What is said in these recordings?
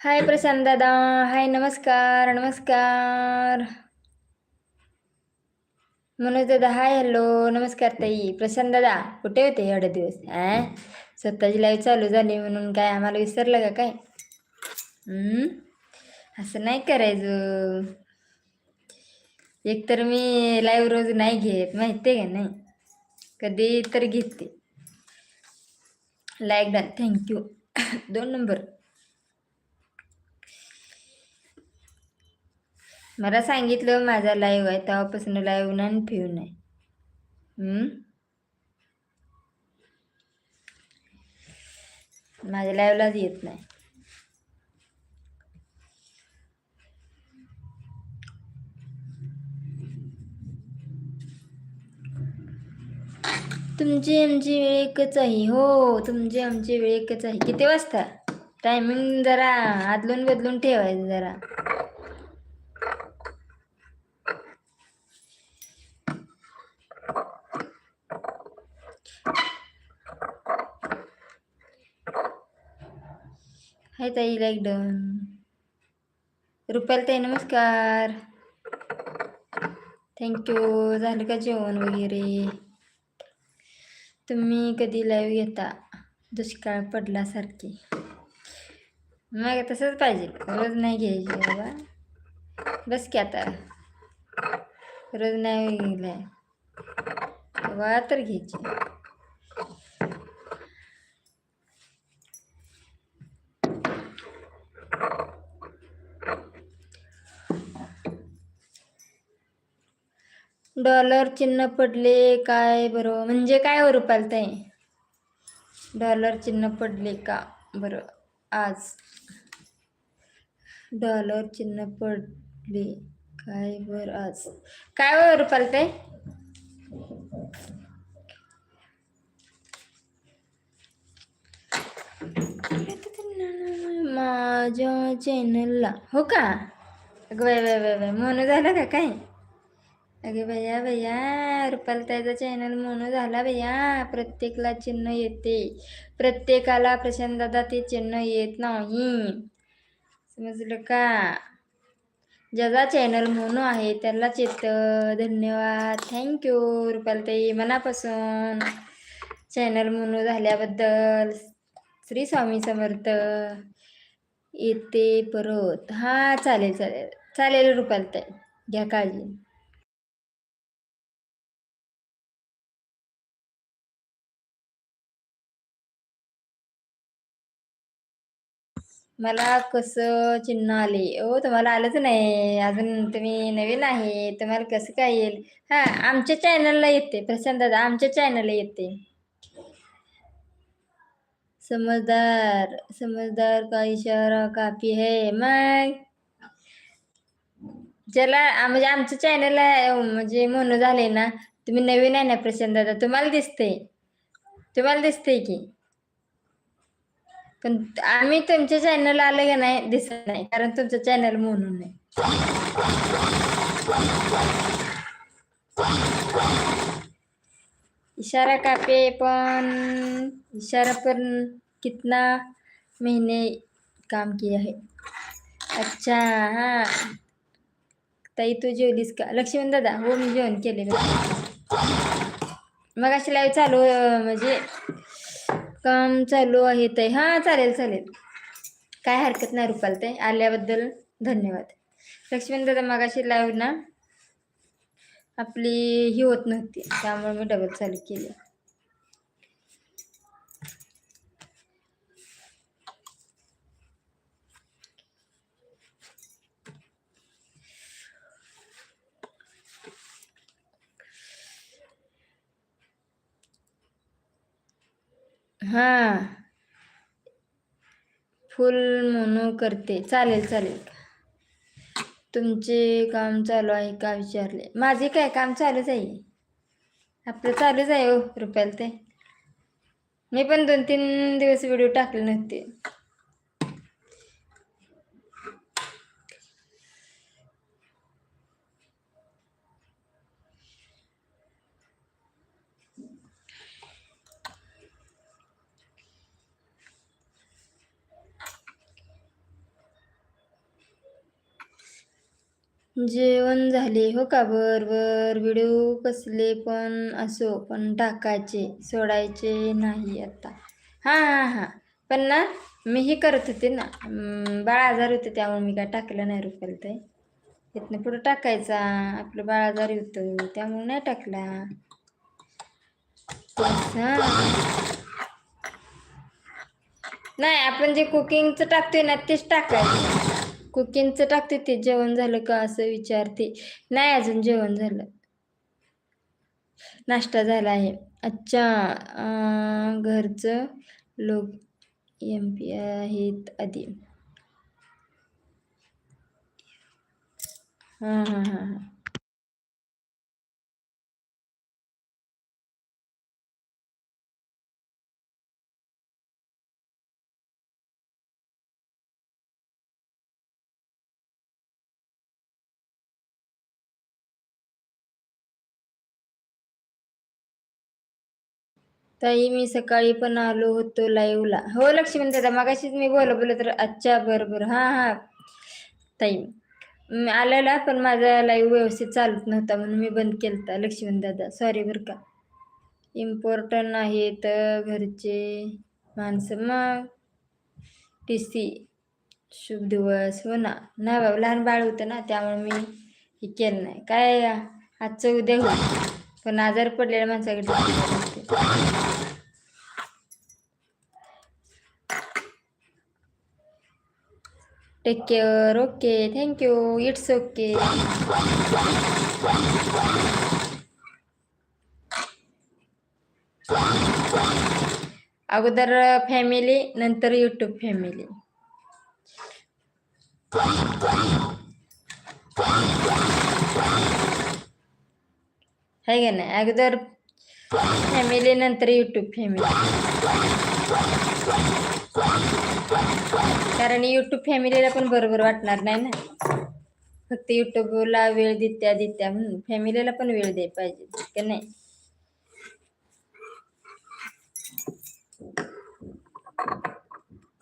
हाय प्रशांत दादा हाय नमस्कार नमस्कार. मनोज दादा हाय हॅलो नमस्कार ताई. प्रशांत दादा कुठे होते एवढे दिवस? आ स्वतःची लाईव्ह चालू झाली म्हणून काय आम्हाला विसरलं का काय? असं नाही करायचं. एकतर मी लाईव्ह रोज नाही घेत माहिती आहे का नाही? कधी तर घेते. लाईक डन थँक्यू दोन नंबर मला सांगितलं माझा लाईव्ह आहे तेव्हापासून लाईव्ह नाही फिरू नाही माझ्या लाईव्हलाच येत नाही. तुमची आमची वेळ एकच आहे. हो तुमची आमची वेळ एकच आहे. किती वाजता? टायमिंग जरा आदलून बदलून ठेवायचं जरा. हाय ताई लाईक डन रुपाल ताई नमस्कार थँक्यू झालं का जेवण वगैरे तुम्ही कधी लाईव्ह घेता दुष्काळ पडल्यासारखी मग तसंच पाहिजे रोज नाही घ्यायची बाबा बस की आता रोज नाही गेलाय तेव्हा तर घ्यायची डॉलर चिन्ह पडले काय बरं म्हणजे काय हो रुपालताई डॉलर चिन्ह पडले का बरं आज. डॉलर चिन्ह पडले काय बरं आज? काय हो रुपालताई माझ्या चॅनलला. हो का? अगं बाय बाय बाय बाय मोनो झाला का काय? अगे भैया भैया रुपालताईचा चॅनल मोनो झाला भैया प्रत्येकला चिन्ह येते. प्रत्येकाला प्रशांत दादा ते चिन्ह येत नाही. समजलं का? ज्याचा चॅनल मोनो आहे त्याला चेत धन्यवाद. थँक्यू रुपालताई मनापासून चॅनल मोनो झाल्याबद्दल. श्री स्वामी समर्थ. येते परत. हां चालेल चालेल. चालेल रुपालताई घ्या काळजी. मला कसं चिन्ह आले? ओ तुम्हाला आलंच नाही. अजून तुम्ही नवीन आहे. तुम्हाला कसं काय येईल? हां आमच्या चॅनलला येते. प्रशांत दादा आमच्या चॅनलला येते. समजदार समजदार का इशारा काफी है मग ज्याला म्हणजे आमचं चॅनल म्हणजे म्हणून झाले ना तुम्ही नवीन आहे ना प्रशांत दादा तुम्हाला दिसते तुम्हाला दिसते की. पण आम्ही तुमच्या चॅनल आले का नाही दिसत नाही कारण तुमचं चॅनल म्हणून नाही इशारा कापे पण इशारा पण कितना महीने काम किया है. अच्छा हां. ताई तू जेवलीस का? लक्ष्मण दादा हो मी जेवण केलेलं मग अशी लाईव्ह चालू म्हणजे काम चालू आहे ताई. हां चालेल चालेल. काय हरकत नाही रुपाल ताई. आल्याबद्दल धन्यवाद. लक्ष्मण दादा मगाशी लाईव्ह ना आपली ही होत नव्हती. त्यामुळे मी डबल चालू केली. हां. फुल मोनो करते. चालेल चालेल. तुमचे काम चालू आहे का विचारले. माझे काय काम चालूच आहे. आपलं चालूच आहे हो रुपयाला ते. मी पण दोन तीन दिवस व्हिडिओ टाकले नव्हते. जेवण झाले. हो का? बर बर व्हिडिओ कसले पण असो पण टाकायचे सोडायचे नाही आता. हां हां हां. पण ना मी हे करत होते ना बाळ आजार होते त्यामुळे मी काय टाकलं नाही रुपयाला ते. इथनं पुढं टाकायचा आपलं बाळ आजारी होतं त्यामुळे नाही टाकला. हां. नाही आपण जे कुकिंगचं टाकतोय ना तेच टाकायचं. कुकिंगचं टाकते ते जेवण झालं का असं विचारते. नाही अजून जेवण झालं. नाश्ता झाला आहे. अच्छा घरचं लोक एम पी आहेत आधी. हां हां हां हां. ताई मी सकाळी पण आलो होतो लाईव्हला हो लक्ष्मी दादा मगाशीच मी बोल बोल तर अच्छा बरोबर. हां हां. ताई आलेला पण माझा लाईव्ह व्यवस्थित चालत नव्हता म्हणून मी बंद केलं होता लक्ष्मण दादा. सॉरी बरं का. इम्पॉर्टंट आहेत घरचे माणसं मग. टी सी शुभ दिवस. हो ना. नाही बाबा लहान बाळ होतं ना त्यामुळे मी हे केलं नाही. काय आजचं उद्या होईल. पण आजार पडलेल्या माणसाकडे TC नसते. Take care okay thank you it's okay अगोदर फॅमिली नंतर यूट्यूब फॅमिली आहे का नाही अगोदर फॅमिली नंतर यूट्यूब फॅमिली कारण यूट्यूब फॅमिलीला पण बरोबर वाटणार नाही ना. फक्त युट्यूबला वेळ देत्या देत्या म्हणून फॅमिलीला पण वेळ दे पाहिजे का नाही?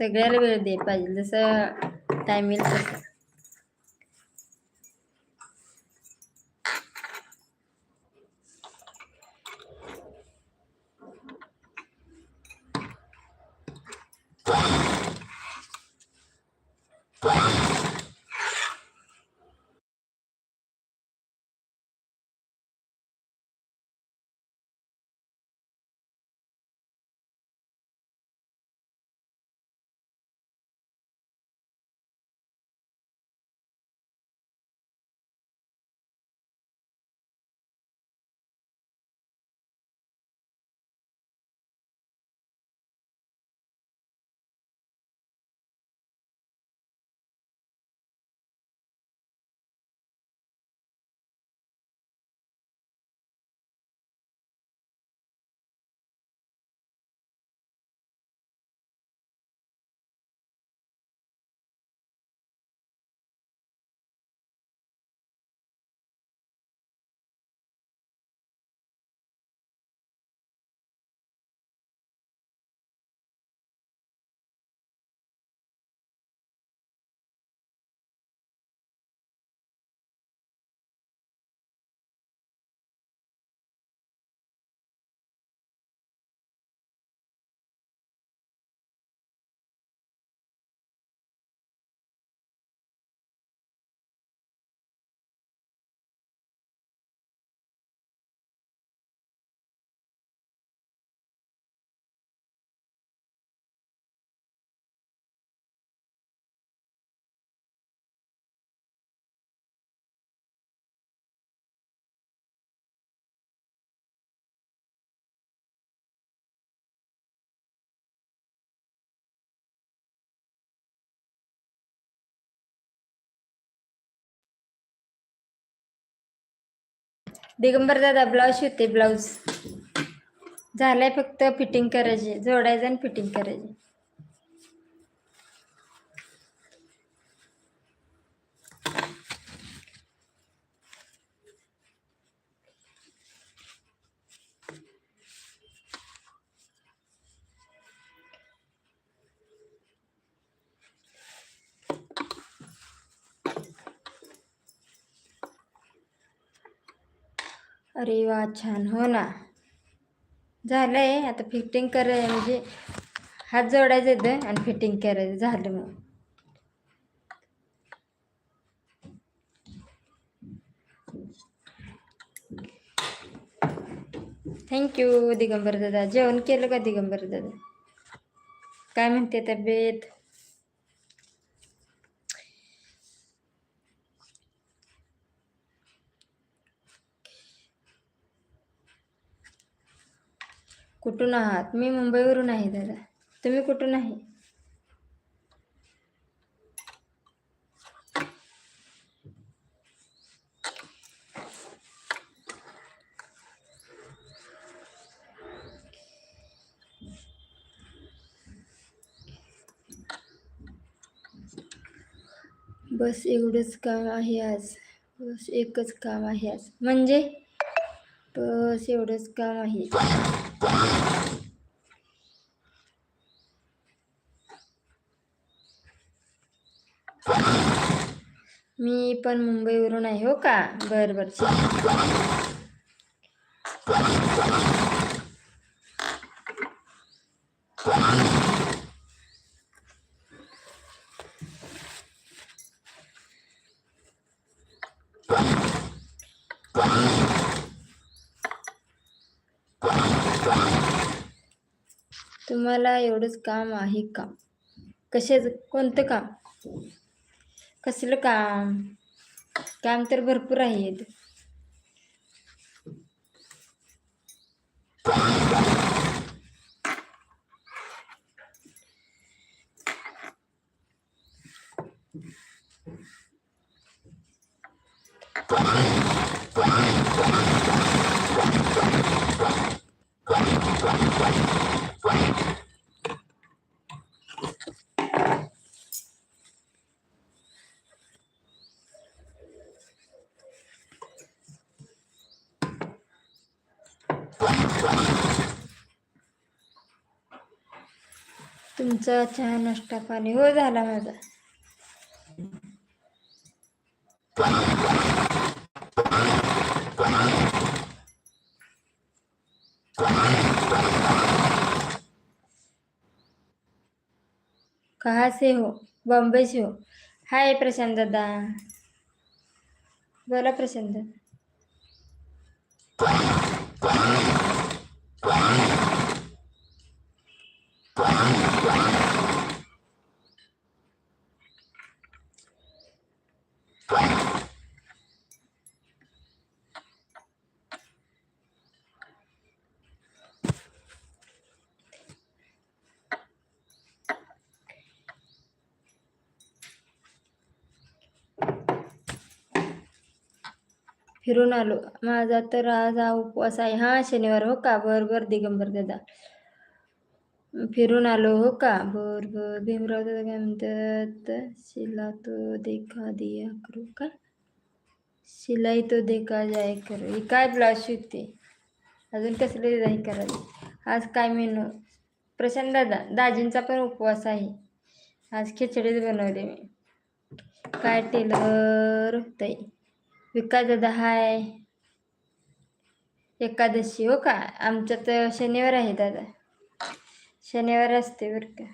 सगळ्याला वेळ दे पाहिजे जसं टाइम येईल तसं. दिगंबर दादा ब्लाऊज शिवते ब्लाऊज. झालंय फक्त फिटिंग करायची जोडायचं आणि फिटिंग करायची. अरे वा छान. हो ना. झालं आहे आता फिटिंग कराय म्हणजे हात जोडायचं येतं आणि फिटिंग करायचं. झालं मग. थँक्यू दिगंबर दादा. जेवण केलं का दिगंबर दादा? काय म्हणते तब्येत? कुठून आहात? मी मुंबईवरून आहे दादा. तुम्ही कुठून आहे? बस एवढंच काम आहे आज. बस एकच काम आहे आज. म्हणजे? बस एवढंच काम आहे. मी पण मुंबईवरून आहे हो का? बरं बरं. तुम्हाला एवढंच काम आहे का? कशाचं? कोणतं काम? कसलं काम? काम तर भरपूर आहेत. तुमचा चहा नाश्ता पाणी हो झाला माझा. कहाँ से हो? बॉम्बे से हो. हाय प्रशांत दादा. बोला प्रशांत. दादा फिरून आलो. माझा तर आज हा उपवास आहे. हा शनिवार हो का? बर बर दिगंबर दादा. फिरून आलो हो का? बर बर भीमराव दादा काय म्हणतात शिला तो देखा दिया करू का शिलाई तो देखा जाय करू. ही काय ब्लाऊज शिवते अजून कसले डिझाईन करायचे आज काय मेनू? प्रशांत दादा दाजींचा पण उपवास आहे. आज खिचडीच बनवले मी. काय टेलर ताई विकास दादा हाय. एकादशी हो का? आमच्यात शनिवार आहे दादा. शनिवार असते बरं का